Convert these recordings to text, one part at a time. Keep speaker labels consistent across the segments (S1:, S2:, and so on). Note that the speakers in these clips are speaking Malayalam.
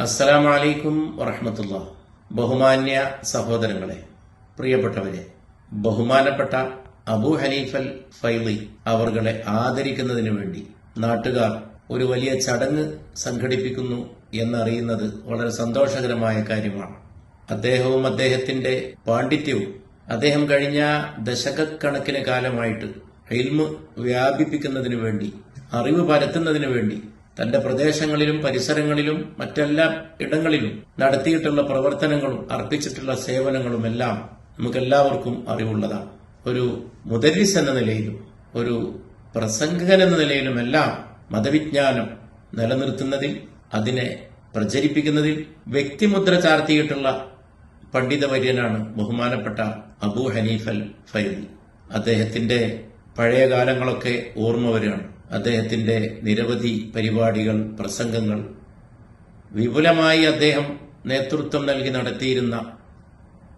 S1: അസ്സലാമലൈക്കും വറഹമത്തുള്ള ബഹുമാന്യ സഹോദരങ്ങളെ പ്രിയപ്പെട്ടവരെ ബഹുമാനപ്പെട്ട അബു ഹനീഫൽ ഫൈലി അവർകളെ ആദരിക്കുന്നതിന് വേണ്ടി നാട്ടുകാർ ഒരു വലിയ ചടങ്ങ് സംഘടിപ്പിക്കുന്നു എന്നറിയുന്നത് വളരെ സന്തോഷകരമായ കാര്യമാണ്. അദ്ദേഹവും അദ്ദേഹത്തിന്റെ പാണ്ഡിത്യവും അദ്ദേഹം കഴിഞ്ഞ ദശകക്കണക്കിന് കാലമായിട്ട് ഇൽമ് വ്യാപിപ്പിക്കുന്നതിനു വേണ്ടി അറിവ് പരത്തുന്നതിനു വേണ്ടി തന്റെ പ്രദേശങ്ങളിലും പരിസരങ്ങളിലും മറ്റെല്ലാ ഇടങ്ങളിലും നടത്തിയിട്ടുള്ള പ്രവർത്തനങ്ങളും അർപ്പിച്ചിട്ടുള്ള സേവനങ്ങളും എല്ലാം നമുക്കെല്ലാവർക്കും അറിവുള്ളതാണ്. ഒരു മുദരിസ് എന്ന നിലയിലും ഒരു പ്രസംഗകൻ എന്ന നിലയിലുമെല്ലാം മതവിജ്ഞാനം നിലനിർത്തുന്നതിൽ അതിനെ പ്രചരിപ്പിക്കുന്നതിൽ വ്യക്തിമുദ്ര ചാർത്തിയിട്ടുള്ള പണ്ഡിതവര്യനാണ് ബഹുമാനപ്പെട്ട അബു ഹനീഫൽ ഫൈദി. അദ്ദേഹത്തിന്റെ പഴയ കാലങ്ങളൊക്കെ ഓർമ്മ വരികയാണ്. അദ്ദേഹത്തിന്റെ നിരവധി പരിപാടികൾ പ്രസംഗങ്ങൾ. വിപുലമായി അദ്ദേഹം നേതൃത്വം നൽകി നടത്തിയിരുന്ന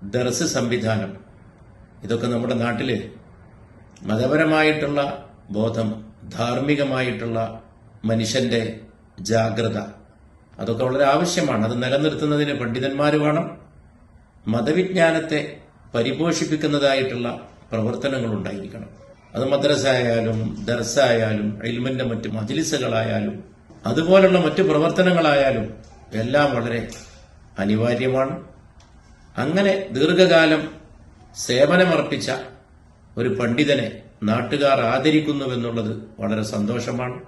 S1: ദർസ് സംവിധാനം. ഇതൊക്കെ നമ്മുടെ നാട്ടിൽ മതപരമായിട്ടുള്ള ബോധം ധാർമ്മികമായിട്ടുള്ള മനുഷ്യന്റെ ജാഗ്രത അതൊക്കെ വളരെ ആവശ്യമാണ്. അത് നിലനിർത്തുന്നതിന് പണ്ഡിതന്മാർ വേണം. മതവിജ്ഞാനത്തെ പരിപോഷിപ്പിക്കുന്നതായിട്ടുള്ള പ്രവർത്തനങ്ങൾ ഉണ്ടായിരിക്കണം. അത് മദ്രസ ആയാലും ദർസായാലും ഇൽമിന്റെ മറ്റ് മജിലിസുകളായാലും അതുപോലുള്ള മറ്റു പ്രവർത്തനങ്ങളായാലും എല്ലാം വളരെ അനിവാര്യമാണ്. അങ്ങനെ ദീർഘകാലം സേവനമർപ്പിച്ച ഒരു പണ്ഡിതനെ നാട്ടുകാർ ആദരിക്കുന്നുവെന്നുള്ളത് വളരെ സന്തോഷമാണ്.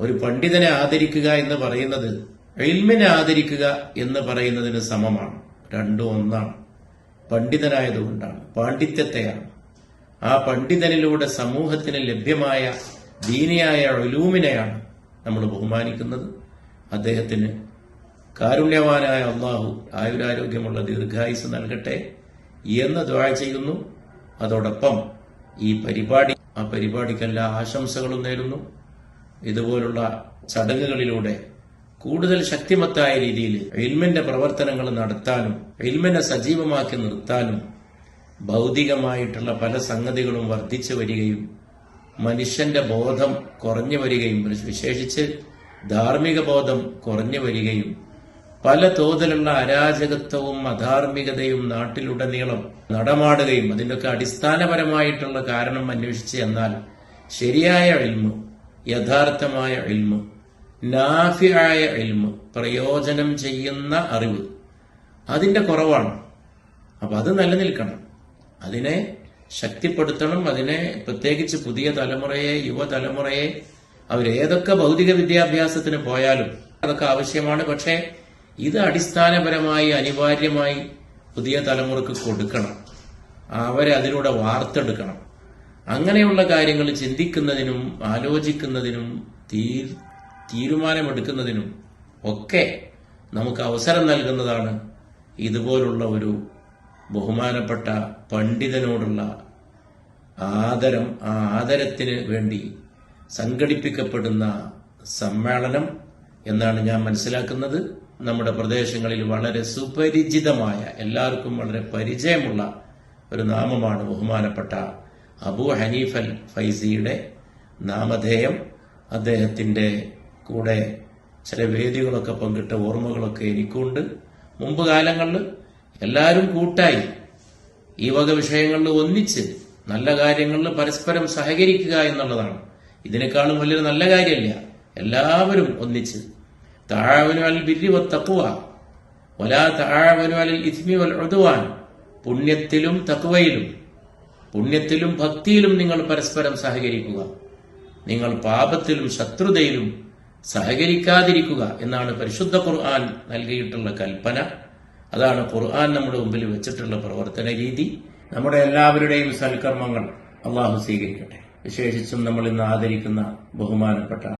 S1: ഒരു പണ്ഡിതനെ ആദരിക്കുക എന്ന് പറയുന്നത് എൽമിനെ ആദരിക്കുക എന്ന് പറയുന്നതിന് സമമാണ്. രണ്ടും ഒന്നാണ്. പണ്ഡിതനായതുകൊണ്ടാണ് പാണ്ഡിത്യത്തെയാണ്. ആ പണ്ഡിതനിലൂടെ സമൂഹത്തിന് ലഭ്യമായ ദീനിയായ ഒലൂമിനെയാണ് നമ്മൾ ബഹുമാനിക്കുന്നത്. അദ്ദേഹത്തിന് കാരുണ്യവാനായ അള്ളാഹു ആയുരാരോഗ്യമുള്ള ദീർഘായുസ് നൽകട്ടെ എന്ന് ദ്വാ ചെയ്യുന്നു. അതോടൊപ്പം ഈ പരിപാടി ആ പരിപാടിക്ക് എല്ലാ ആശംസകളും നേരുന്നു. ഇതുപോലുള്ള ചടങ്ങുകളിലൂടെ കൂടുതൽ ശക്തിമത്തായ രീതിയിൽ ഇൽമിന്റെ പ്രവർത്തനങ്ങൾ നടത്താനും ഇൽമിനെ സജീവമാക്കി നിർത്താനും ഭൗതികമായിട്ടുള്ള പല സംഗതികളും വർദ്ധിച്ചു വരികയും മനുഷ്യന്റെ ബോധം കുറഞ്ഞു വരികയും വിശേഷിച്ച് ധാർമ്മിക ബോധം കുറഞ്ഞു വരികയും പല തോതിലുള്ള അരാജകത്വവും അധാർമികതയും നാട്ടിലുടനീളം നടമാടുകയും അതിന്റെയൊക്കെ അടിസ്ഥാനപരമായിട്ടുള്ള കാരണം അന്വേഷിച്ച് എന്നാൽ ശരിയായ എൽമ് യഥാർത്ഥമായ എൽമ് നാഫിയായ എൽമ് പ്രയോജനം ചെയ്യുന്ന അറിവ് അതിന്റെ കുറവാണ്. അപ്പൊ അത് നിലനിൽക്കണം. അതിനെ ശക്തിപ്പെടുത്തണം അതിനെ പ്രത്യേകിച്ച് പുതിയ തലമുറയെ യുവതലമുറയെ അവരേതൊക്കെ ഭൗതിക വിദ്യാഭ്യാസത്തിന് പോയാലും അതൊക്കെ ആവശ്യമാണ്. പക്ഷേ ഇത് അടിസ്ഥാനപരമായി അനിവാര്യമായി പുതിയ തലമുറയ്ക്ക് കൊടുക്കണം. അവരെ അതിലൂടെ വാർത്തെടുക്കണം. അങ്ങനെയുള്ള കാര്യങ്ങൾ ചിന്തിക്കുന്നതിനും ആലോചിക്കുന്നതിനും തീ തീരുമാനമെടുക്കുന്നതിനും ഒക്കെ നമുക്ക് അവസരം നൽകുന്നതാണ് ഇതുപോലുള്ള ഒരു ബഹുമാനപ്പെട്ട പണ്ഡിതനോടുള്ള ആദരം ആ ആദരത്തിന് വേണ്ടി സംഘടിപ്പിക്കപ്പെടുന്ന സമ്മേളനം എന്നാണ് ഞാൻ മനസ്സിലാക്കുന്നത്. നമ്മുടെ പ്രദേശങ്ങളിൽ വളരെ സുപരിചിതമായ എല്ലാവർക്കും വളരെ പരിചയമുള്ള ഒരു നാമമാണ് ബഹുമാനപ്പെട്ട അബു ഹനീഫൽ ഫൈസിയുടെ നാമധേയം. അദ്ദേഹത്തിന്റെ കൂടെ ചില വേദികളൊക്കെ പങ്കിട്ട ഓർമ്മകളൊക്കെ എനിക്കുണ്ട്. മുമ്പ് കാലങ്ങളിൽ എല്ലാവരും കൂട്ടായി ഈ വക വിഷയങ്ങളിൽ ഒന്നിച്ച് നല്ല കാര്യങ്ങളിൽ പരസ്പരം സഹകരിക്കുക എന്നുള്ളതാണ്. ഇതിനേക്കാളും വലിയൊരു നല്ല കാര്യമില്ല. എല്ലാവരും ഒന്നിച്ച്. താഴവനു അൽ ബിരി തക്കുവ ഒലാ താഴവനു അൽ ഇസ്മി വൽ പുണ്യത്തിലും തക്കുവയിലും പുണ്യത്തിലും ഭക്തിയിലും നിങ്ങൾ പരസ്പരം സഹകരിക്കുക. നിങ്ങൾ പാപത്തിലും ശത്രുതയിലും സഹകരിക്കാതിരിക്കുക എന്നാണ് പരിശുദ്ധ ഖുർആൻ നൽകിയിട്ടുള്ള കൽപ്പന. അതാണ് ഖുർആൻ നമ്മുടെ മുമ്പിൽ വെച്ചിട്ടുള്ള പ്രവർത്തന രീതി. നമ്മുടെ എല്ലാവരുടെയും സൽക്കർമ്മങ്ങൾ അള്ളാഹു സ്വീകരിക്കട്ടെ. വിശേഷിച്ചും നമ്മൾ ഇന്ന് ആദരിക്കുന്ന ബഹുമാനപ്പെട്ട